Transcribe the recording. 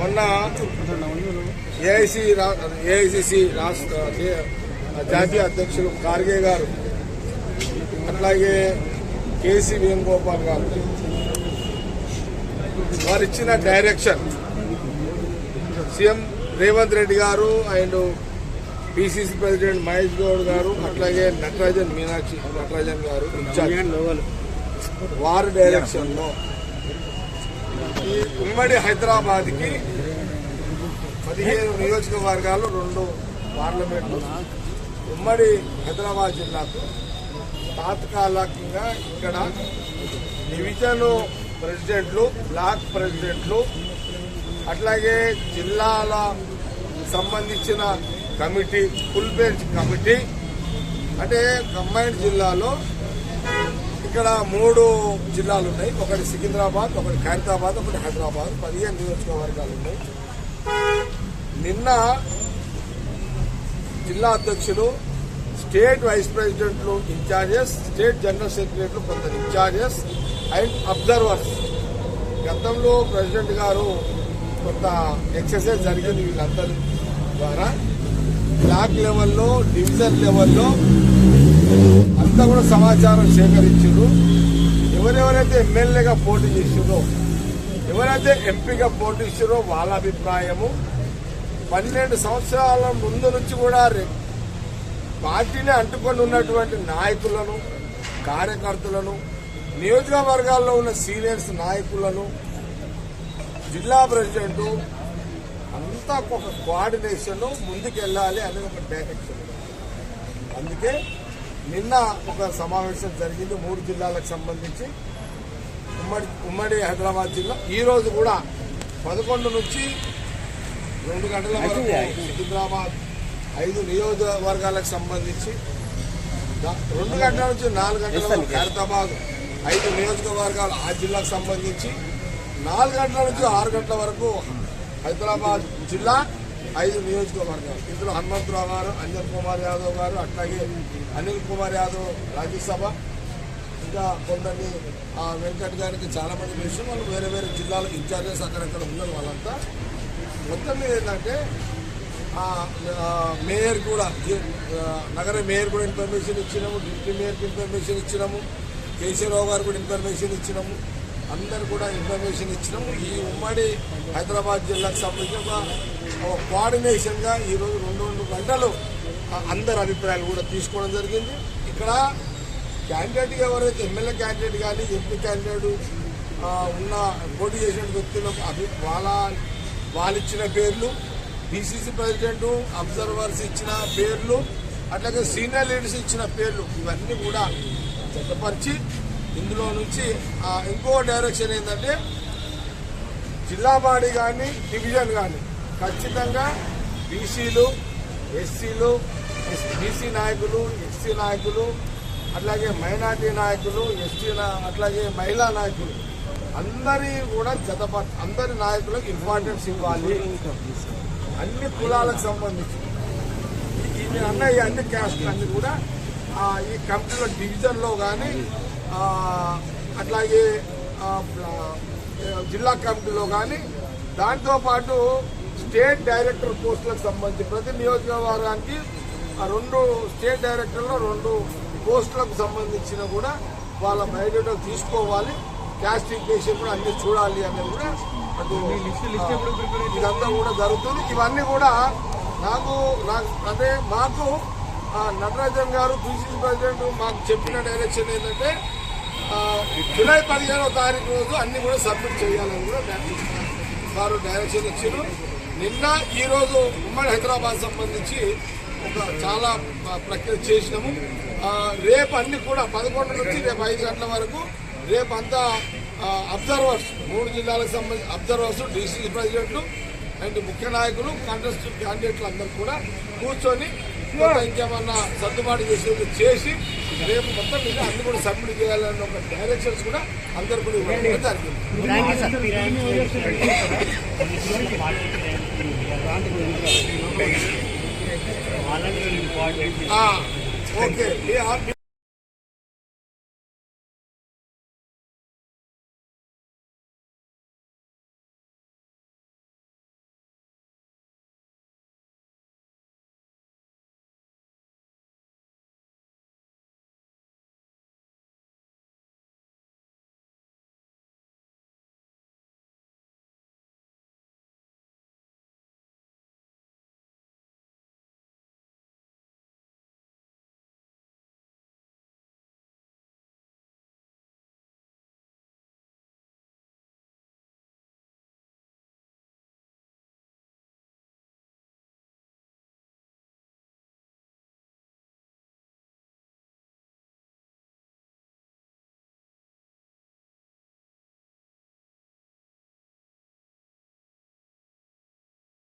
మొన్న AIC AICC రాష్ట్ర జాతీయ అధ్యక్షులు ఖార్గే గారు అట్లాగే కేసీ వేణుగోపాల్ గారు వారు ఇచ్చిన direction CM Revanth Reddy garu and PCC president Mahesh Goud garu అట్లాగే నటరాజన్ మీనాక్షి నటరాజన్ గారు ఇన్ఛార్జ్. వారి డైరెక్షన్లో ఈ ఉమ్మడి హైదరాబాద్కి పదిహేను నియోజకవర్గాలు రెండు పార్లమెంట్లు. ఉమ్మడి హైదరాబాద్ జిల్లాకు తాత్కాలికంగా ఇక్కడ డివిజన్ ప్రెసిడెంట్లు బ్లాక్ ప్రెసిడెంట్లు అట్లాగే జిల్లాల సంబంధించిన కమిటీ ఫుల్ బెంచ్ కమిటీ అంటే కంబైన్డ్ జిల్లాలో ఇక్కడ మూడు జిల్లాలు ఉన్నాయి. ఒకటి సికింద్రాబాద్ ఒకటి ఖైరతాబాద్ ఒకటి హైదరాబాద్. పదిహేను నియోజకవర్గాలు ఉన్నాయి. నిన్న జిల్లా అధ్యక్షులు స్టేట్ వైస్ ప్రెసిడెంట్లు ఇన్ఛార్జెస్ స్టేట్ జనరల్ సెక్రటరీలు కొందరు ఇన్ఛార్జెస్ అండ్ అబ్జర్వర్స్. గతంలో ప్రెసిడెంట్ గారు కొంత ఎక్సర్సైజ్ జరిగింది వీళ్ళందరి ద్వారా. బ్లాక్ లెవెల్లో డివిజన్ లెవెల్లో అంతా కూడా సమాచారం సేకరించారు. ఎవరెవరైతే ఎమ్మెల్యేగా పోటీ చేసారో ఎవరైతే ఎంపీగా పోటీ చేసారో వాళ్ళ అభిప్రాయము పన్నెండు సంవత్సరాల ముందు నుంచి కూడా పార్టీని అంటుకొని ఉన్నటువంటి నాయకులను కార్యకర్తలను నియోజకవర్గాల్లో ఉన్న సీనియర్స్ నాయకులను జిల్లా ప్రెసిడెంట్ అంతా ఒక కోఆర్డినేషన్ ముందుకెళ్ళాలి అనేది ఒక డైరెక్షన్. అందుకే నిన్న ఒక సమావేశం జరిగింది మూడు జిల్లాలకు సంబంధించి. ఉమ్మడి ఉమ్మడి హైదరాబాద్ జిల్లా. ఈ రోజు కూడా పదకొండు నుంచి రెండు గంటల వరకు సికింద్రాబాద్ ఐదు నియోజకవర్గాలకు సంబంధించి. రెండు గంటల నుంచి నాలుగు గంటల వరకు ఖైరతాబాద్ ఐదు నియోజకవర్గాలు ఆ జిల్లాకు సంబంధించి. నాలుగు గంటల నుంచి ఆరు గంటల వరకు హైదరాబాద్ జిల్లా ఐదు నియోజకవర్గాలు. ఇందులో హనుమంతరావు గారు అంజన్ కుమార్ యాదవ్ గారు అట్లాగే అనిల్ కుమార్ యాదవ్ రాజ్యసభ ఇంకా కొందరిని ఆ వెంకట్ గారికి చాలా మంది విషయం వాళ్ళు వేరే వేరే జిల్లాలకు ఇన్ఛార్జెస్ అక్కడక్కడ ఉన్నారు వాళ్ళంతా. మొత్తం మీద ఏంటంటే మేయర్ కూడా నగర మేయర్ కూడా ఇన్ఫర్మేషన్ ఇచ్చినాము డిప్యూటీ మేయర్కి ఇన్ఫర్మేషన్ ఇచ్చినాము కేసీరావు గారు కూడా ఇన్ఫర్మేషన్ ఇచ్చినాము అందరు కూడా ఇన్ఫర్మేషన్ ఇచ్చినాము. ఈ ఉమ్మడి హైదరాబాద్ జిల్లాకు సంబంధించిన కోఆర్డినేషన్గా ఈరోజు రెండు రెండు గంటలు అందరి అభిప్రాయాలు కూడా తీసుకోవడం జరిగింది. ఇక్కడ క్యాండిడేట్ ఎవరైతే ఎమ్మెల్యే క్యాండిడేట్ కానీ ఎంపీ క్యాండిడేట్ ఉన్న పోటీ చేసిన వ్యక్తుల అభి వాళ్ళ వాళ్ళిచ్చిన పేర్లు బీసీసీ ప్రెసిడెంట్ అబ్జర్వర్స్ ఇచ్చిన పేర్లు అట్లాగే సీనియర్ లీడర్స్ ఇచ్చిన పేర్లు ఇవన్నీ కూడా జతపరిచి ఇందులో నుంచి ఇంకో డైరెక్షన్ ఏంటంటే జిల్లా బాడీ కానీ డివిజన్ కానీ ఖచ్చితంగా బీసీలు ఎస్సీలు బీసీ నాయకులు ఎస్సీ నాయకులు అట్లాగే మైనార్టీ నాయకులు ఎస్టీ అట్లాగే మహిళా నాయకులు అందరి కూడా జతప అందరి నాయకులకు ఇంపార్టెన్స్ ఇవ్వాలి. అన్ని కులాలకు సంబంధించి. ఈ- ఈ అన్న ఈ అన్ని క్యాస్ట్ అన్ని కూడా ఈ కంపెనీలో డివిజన్లో కానీ అట్లాగే జిల్లా కమిటీలో కానీ దాంతోపాటు స్టేట్ డైరెక్టర్ పోస్టులకు సంబంధించి ప్రతి నియోజకవర్గానికి ఆ రెండు స్టేట్ డైరెక్టర్లో రెండు పోస్టులకు సంబంధించిన కూడా వాళ్ళ బయోడేటా తీసుకోవాలి. క్యాస్టిఫికేషన్ కూడా అన్ని చూడాలి అనేది కూడా అటు ఇదంతా కూడా జరుగుతుంది. ఇవన్నీ కూడా నాకు అంటే మాకు నటరాజన్ గారు పిసిసి ప్రెసిడెంట్ మాకు చెప్పిన డైరెక్షన్ ఏంటంటే జూలై పదిహేనో తారీఖు రోజు అన్ని కూడా సబ్మిట్ చేయాలని కూడా వారు డైరెక్షన్ ఇచ్చారు. నిన్న ఈరోజు ఉమ్మడి హైదరాబాద్ సంబంధించి ఒక చాలా ప్రక్రియ చేసినాము. రేపు అన్ని కూడా పదకొండు నుంచి రేపు ఐదు గంటల వరకు రేపు అంతా అబ్జర్వర్స్ మూడు జిల్లాలకు సంబంధించి అబ్జర్వర్స్ డీసీ ప్రెసిడెంట్లు అండ్ ముఖ్య నాయకులు కాంగ్రెస్ క్యాండిడేట్లు అందరూ కూడా కూర్చొని ఇంకేమన్నా సర్దుబాటు చేసేది చేసి రేపు మొత్తం మీద అన్ని కూడా సబ్మిట్ చేయాలన్న ఒక డైరెక్షన్స్ కూడా అందరు కూడా ఇవ్వడం జరిగింది. ఆ, ఓకే.